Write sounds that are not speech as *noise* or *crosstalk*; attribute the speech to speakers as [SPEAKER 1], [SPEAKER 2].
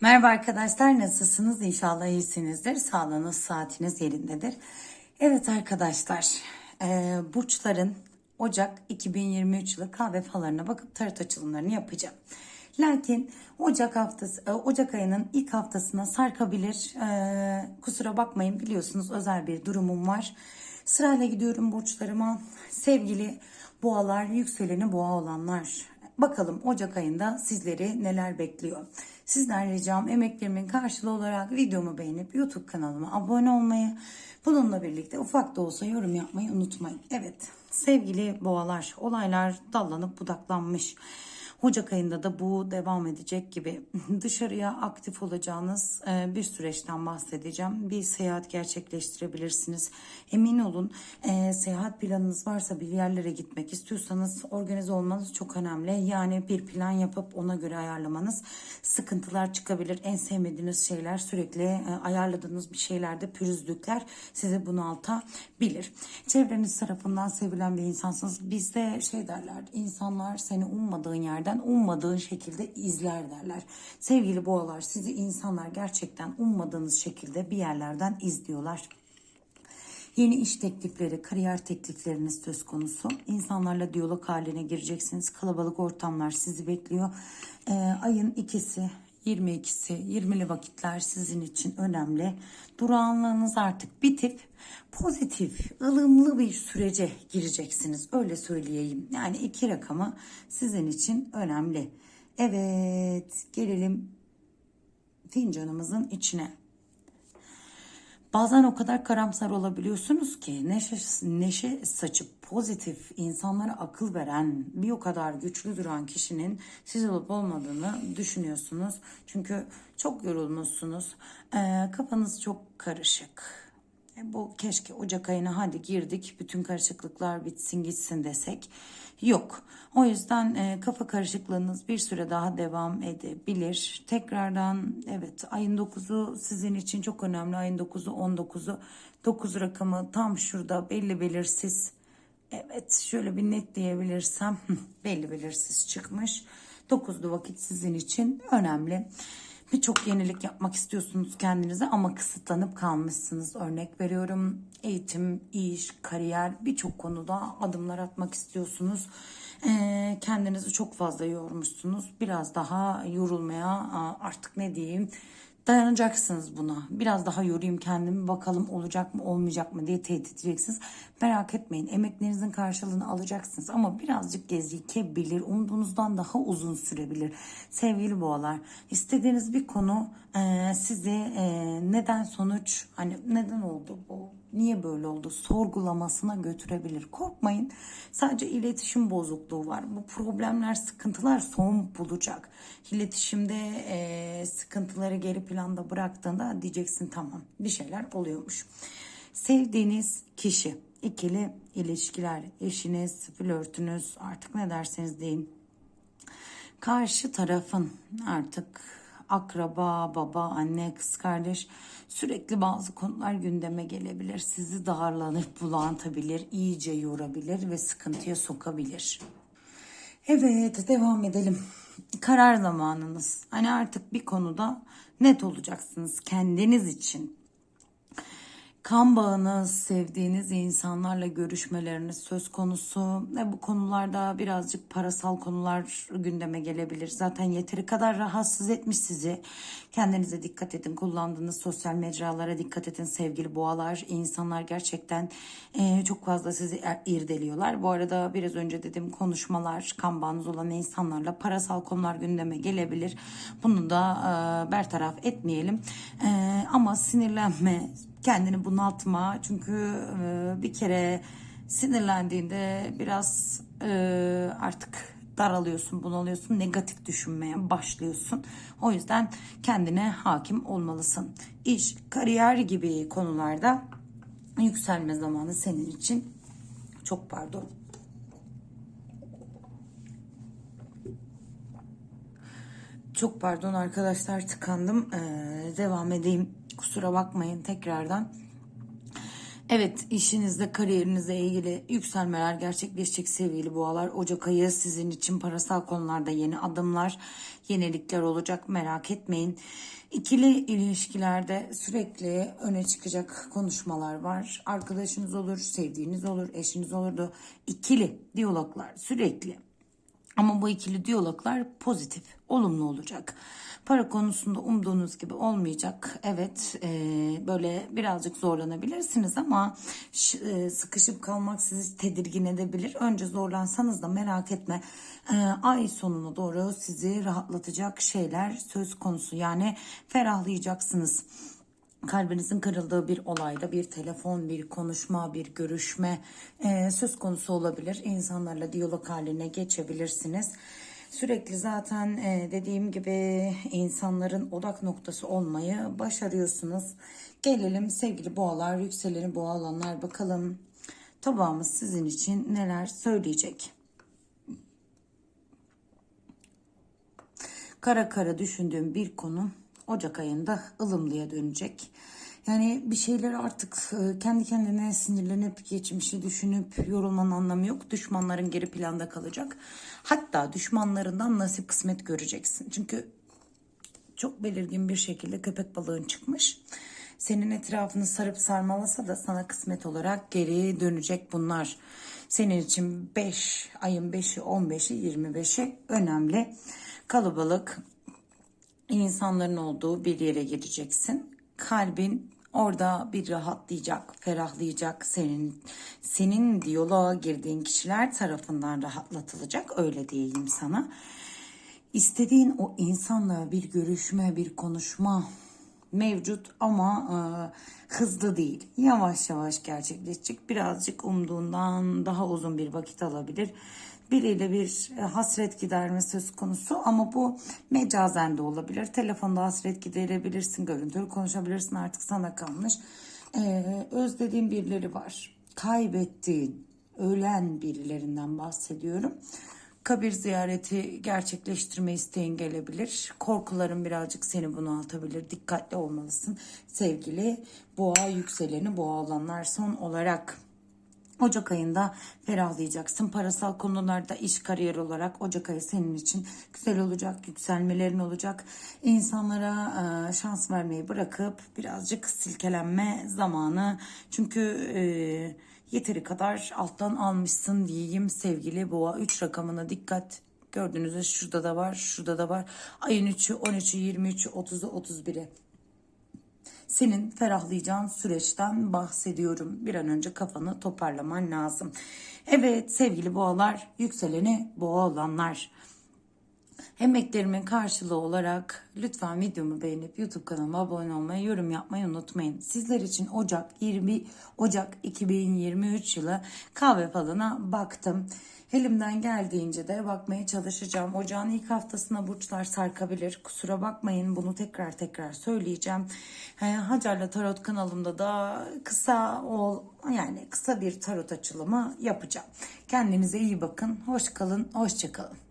[SPEAKER 1] Merhaba arkadaşlar nasılsınız? İnşallah iyisinizdir. Sağlığınız, saatiniz yerindedir. Evet arkadaşlar, e, burçların Ocak 2023 yılı kahve falarına bakıp tarot açılımlarını yapacağım. Lakin Ocak haftası, e, Ocak ayının ilk haftasına sarkabilir. E, kusura bakmayın biliyorsunuz özel bir durumum var. Sırayla gidiyorum burçlarıma. Sevgili boğalar, yükseleni boğa olanlar. Bakalım Ocak ayında sizleri neler bekliyor. Sizden ricam emeklerimin karşılığı olarak videomu beğenip YouTube kanalıma abone olmayı, bununla birlikte ufak da olsa yorum yapmayı unutmayın. Evet sevgili boğalar olaylar dallanıp budaklanmış. Ocak ayında da bu devam edecek gibi *laughs* dışarıya aktif olacağınız e, bir süreçten bahsedeceğim. Bir seyahat gerçekleştirebilirsiniz. Emin olun e, seyahat planınız varsa bir yerlere gitmek istiyorsanız organize olmanız çok önemli. Yani bir plan yapıp ona göre ayarlamanız sıkıntılar çıkabilir. En sevmediğiniz şeyler sürekli e, ayarladığınız bir şeylerde pürüzlükler sizi bunaltabilir. Çevreniz tarafından sevilen bir insansınız. Bizde şey derler insanlar seni ummadığın yerden ummadığın şekilde izler derler. Sevgili boğalar sizi insanlar gerçekten ummadığınız şekilde bir yerlerden izliyorlar. Yeni iş teklifleri, kariyer teklifleriniz söz konusu. İnsanlarla diyalog haline gireceksiniz. Kalabalık ortamlar sizi bekliyor. Ee, ayın ikisi 22'si 20'li vakitler sizin için önemli. Durağanlığınız artık bitip pozitif, ılımlı bir sürece gireceksiniz. Öyle söyleyeyim. Yani iki rakamı sizin için önemli. Evet, gelelim fincanımızın içine. Bazen o kadar karamsar olabiliyorsunuz ki neşe, neşe saçıp pozitif insanlara akıl veren bir o kadar güçlü duran kişinin siz olup olmadığını düşünüyorsunuz. Çünkü çok yorulmuşsunuz. Ee, kafanız çok karışık. E, bu keşke Ocak ayına hadi girdik bütün karışıklıklar bitsin gitsin desek. Yok. O yüzden e, kafa karışıklığınız bir süre daha devam edebilir. Tekrardan evet ayın 9'u sizin için çok önemli. Ayın 9'u 19'u 9 rakamı tam şurada belli belirsiz. Evet şöyle bir net diyebilirsem *laughs* belli belirsiz çıkmış. 9'lu vakit sizin için önemli. Birçok yenilik yapmak istiyorsunuz kendinize ama kısıtlanıp kalmışsınız. Örnek veriyorum eğitim, iş, kariyer birçok konuda adımlar atmak istiyorsunuz. Ee, kendinizi çok fazla yormuşsunuz. Biraz daha yorulmaya artık ne diyeyim dayanacaksınız buna. Biraz daha yorayım kendimi bakalım olacak mı olmayacak mı diye tehdit edeceksiniz. Merak etmeyin emeklerinizin karşılığını alacaksınız ama birazcık gecikebilir. Umduğunuzdan daha uzun sürebilir. Sevgili boğalar istediğiniz bir konu e, sizi e, neden sonuç hani neden oldu bu niye böyle oldu sorgulamasına götürebilir. Korkmayın. Sadece iletişim bozukluğu var. Bu problemler, sıkıntılar son bulacak. İletişimde e, sıkıntıları geri planda bıraktığında diyeceksin tamam bir şeyler oluyormuş. Sevdiğiniz kişi, ikili ilişkiler, eşiniz, flörtünüz artık ne derseniz deyin. Karşı tarafın artık akraba, baba, anne, kız kardeş sürekli bazı konular gündeme gelebilir. Sizi darlanıp bulantabilir, iyice yorabilir ve sıkıntıya sokabilir. Evet devam edelim. Karar zamanınız. Hani artık bir konuda net olacaksınız kendiniz için kan bağınız, sevdiğiniz insanlarla görüşmeleriniz söz konusu. ve Bu konularda birazcık parasal konular gündeme gelebilir. Zaten yeteri kadar rahatsız etmiş sizi. Kendinize dikkat edin. Kullandığınız sosyal mecralara dikkat edin sevgili boğalar. İnsanlar gerçekten e, çok fazla sizi er, irdeliyorlar. Bu arada biraz önce dediğim konuşmalar, kan bağınız olan insanlarla parasal konular gündeme gelebilir. Bunu da e, bertaraf etmeyelim. E, ama sinirlenme, kendini bunaltma. Çünkü e, bir kere sinirlendiğinde biraz e, artık daralıyorsun, bunalıyorsun, negatif düşünmeye başlıyorsun. O yüzden kendine hakim olmalısın. İş, kariyer gibi konularda yükselme zamanı senin için çok pardon. Çok pardon arkadaşlar tıkandım. Ee, devam edeyim. Kusura bakmayın tekrardan. Evet işinizde kariyerinizle ilgili yükselmeler gerçekleşecek sevgili boğalar. Ocak ayı sizin için parasal konularda yeni adımlar, yenilikler olacak merak etmeyin. İkili ilişkilerde sürekli öne çıkacak konuşmalar var. Arkadaşınız olur, sevdiğiniz olur, eşiniz olurdu. İkili diyaloglar sürekli. Ama bu ikili diyaloglar pozitif, olumlu olacak. Para konusunda umduğunuz gibi olmayacak. Evet, e, böyle birazcık zorlanabilirsiniz ama e, sıkışıp kalmak sizi tedirgin edebilir. Önce zorlansanız da merak etme. E, ay sonuna doğru sizi rahatlatacak şeyler söz konusu. Yani ferahlayacaksınız kalbinizin kırıldığı bir olayda bir telefon, bir konuşma, bir görüşme e, söz konusu olabilir. İnsanlarla diyalog haline geçebilirsiniz. Sürekli zaten e, dediğim gibi insanların odak noktası olmayı başarıyorsunuz. Gelelim sevgili boğalar, yükseleni boğa alanlar bakalım. Tabağımız sizin için neler söyleyecek? kara kara düşündüğüm bir konu Ocak ayında ılımlıya dönecek. Yani bir şeyler artık e, kendi kendine sinirlenip geçmişi düşünüp yorulmanın anlamı yok. Düşmanların geri planda kalacak. Hatta düşmanlarından nasip kısmet göreceksin. Çünkü çok belirgin bir şekilde köpek balığın çıkmış. Senin etrafını sarıp sarmalasa da sana kısmet olarak geri dönecek bunlar. Senin için 5 ayın 5'i 15'i 25'i önemli. Kalabalık insanların olduğu bir yere gireceksin. Kalbin orada bir rahatlayacak, ferahlayacak. Senin senin diyaloğa girdiğin kişiler tarafından rahatlatılacak öyle diyeyim sana. İstediğin o insanla bir görüşme, bir konuşma mevcut ama e, hızlı değil. Yavaş yavaş gerçekleşecek. Birazcık umduğundan daha uzun bir vakit alabilir. Biriyle bir e, hasret giderme söz konusu ama bu mecazen de olabilir. Telefonda hasret giderebilirsin, görüntülü konuşabilirsin artık sana kalmış. E, özlediğin birileri var. Kaybettiğin, ölen birilerinden bahsediyorum kabir ziyareti gerçekleştirme isteğin gelebilir. Korkuların birazcık seni bunaltabilir. Dikkatli olmalısın. Sevgili boğa yükseleni boğa olanlar son olarak Ocak ayında ferahlayacaksın. Parasal konularda iş kariyer olarak Ocak ayı senin için güzel olacak. Yükselmelerin olacak. İnsanlara e, şans vermeyi bırakıp birazcık silkelenme zamanı. Çünkü e, yeteri kadar alttan almışsın diyeyim sevgili boğa 3 rakamına dikkat gördüğünüzde şurada da var şurada da var ayın 3'ü 13'ü 23'ü 30'u 31'i senin ferahlayacağın süreçten bahsediyorum. Bir an önce kafanı toparlaman lazım. Evet sevgili boğalar, yükseleni boğa olanlar. Emeklerimin karşılığı olarak lütfen videomu beğenip YouTube kanalıma abone olmayı, yorum yapmayı unutmayın. Sizler için Ocak 20 Ocak 2023 yılı kahve falına baktım. Elimden geldiğince de bakmaya çalışacağım. Ocağın ilk haftasına burçlar sarkabilir. Kusura bakmayın bunu tekrar tekrar söyleyeceğim. Ee, Hacer'la Tarot kanalımda da kısa ol yani kısa bir tarot açılımı yapacağım. Kendinize iyi bakın. Hoş kalın, hoşça kalın.